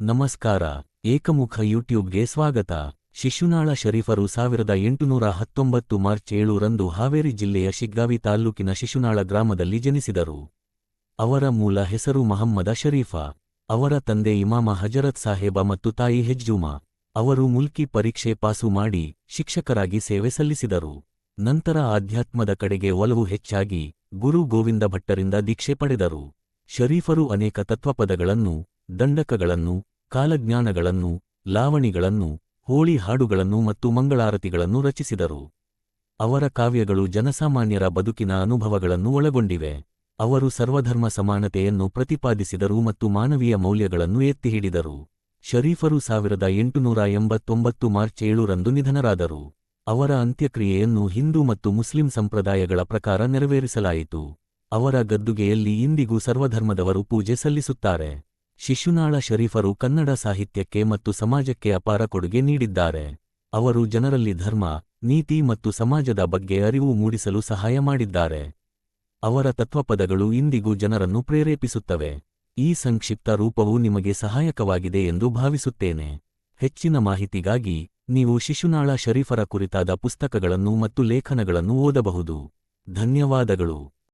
ನಮಸ್ಕಾರ, ಏಕಮುಖ ಯೂಟ್ಯೂಬ್ಗೆ ಸ್ವಾಗತ. ಶಿಶುನಾಳ ಶರೀಫರು ಸಾವಿರದ ಎಂಟುನೂರ ಹತ್ತೊಂಬತ್ತು ಮಾರ್ಚ್ ಏಳರಂದು ಹಾವೇರಿ ಜಿಲ್ಲೆಯ ಶಿಗ್ಗಾವಿ ತಾಲ್ಲೂಕಿನ ಶಿಶುನಾಳ ಗ್ರಾಮದಲ್ಲಿ ಜನಿಸಿದರು. ಅವರ ಮೂಲ ಹೆಸರು ಮಹಮ್ಮದ ಶರೀಫ. ಅವರ ತಂದೆ ಇಮಾಮ ಹಜರತ್ ಸಾಹೇಬ ಮತ್ತು ತಾಯಿ ಹೆಜ್ಜುಮಾ. ಅವರು ಮುಲ್ಕಿ ಪರೀಕ್ಷೆ ಪಾಸು ಮಾಡಿ ಶಿಕ್ಷಕರಾಗಿ ಸೇವೆ ಸಲ್ಲಿಸಿದರು. ನಂತರ ಆಧ್ಯಾತ್ಮದ ಕಡೆಗೆ ಒಲವು ಹೆಚ್ಚಾಗಿ ಗುರು ಗೋವಿಂದ ಭಟ್ಟರಿಂದ ದೀಕ್ಷೆ ಪಡೆದರು. ಶರೀಫರು ಅನೇಕ ತತ್ವಪದಗಳನ್ನು, ದಂಡಕಗಳನ್ನು ಕಾಲಜ್ಞಾನಗಳನ್ನು, ಲಾವಣಿಗಳನ್ನು, ಹೋಳಿ ಹಾಡುಗಳನ್ನು ಮತ್ತು ಮಂಗಳಾರತಿಗಳನ್ನು ರಚಿಸಿದರು. ಅವರ ಕಾವ್ಯಗಳು ಜನಸಾಮಾನ್ಯರ ಬದುಕಿನ ಅನುಭವಗಳನ್ನು ಒಳಗೊಂಡಿವೆ. ಅವರು ಸರ್ವಧರ್ಮ ಸಮಾನತೆಯನ್ನು ಪ್ರತಿಪಾದಿಸಿದರು ಮತ್ತು ಮಾನವೀಯ ಮೌಲ್ಯಗಳನ್ನು ಎತ್ತಿಹಿಡಿದರು. ಶರೀಫರು ಸಾವಿರದ ಎಂಟುನೂರ ಎಂಬತ್ತೊಂಬತ್ತು ಮಾರ್ಚ್ ಏಳರಂದು ನಿಧನರಾದರು. ಅವರ ಅಂತ್ಯಕ್ರಿಯೆಯನ್ನು ಹಿಂದೂ ಮತ್ತು ಮುಸ್ಲಿಂ ಸಂಪ್ರದಾಯಗಳ ಪ್ರಕಾರ ನೆರವೇರಿಸಲಾಯಿತು. ಅವರ ಗದ್ದುಗೆಯಲ್ಲಿ ಇಂದಿಗೂ ಸರ್ವಧರ್ಮದವರು ಪೂಜೆ ಸಲ್ಲಿಸುತ್ತಾರೆ. ಶಿಶುನಾಳ ಶರೀಫರು ಕನ್ನಡ ಸಾಹಿತ್ಯಕ್ಕೆ ಮತ್ತು ಸಮಾಜಕ್ಕೆ ಅಪಾರ ಕೊಡುಗೆ ನೀಡಿದ್ದಾರೆ. ಅವರು ಜನರಲ್ಲಿ ಧರ್ಮ, ನೀತಿ ಮತ್ತು ಸಮಾಜದ ಬಗ್ಗೆ ಅರಿವು ಮೂಡಿಸಲು ಸಹಾಯ ಮಾಡಿದ್ದಾರೆ. ಅವರ ತತ್ವಪದಗಳು ಇಂದಿಗೂ ಜನರನ್ನು ಪ್ರೇರೇಪಿಸುತ್ತವೆ. ಈ ಸಂಕ್ಷಿಪ್ತ ರೂಪವು ನಿಮಗೆ ಸಹಾಯಕವಾಗಿದೆ ಎಂದು ಭಾವಿಸುತ್ತೇನೆ. ಹೆಚ್ಚಿನ ಮಾಹಿತಿಗಾಗಿ ನೀವು ಶಿಶುನಾಳ ಶರೀಫರ ಕುರಿತಾದ ಪುಸ್ತಕಗಳನ್ನು ಮತ್ತು ಲೇಖನಗಳನ್ನು ಓದಬಹುದು. ಧನ್ಯವಾದಗಳು.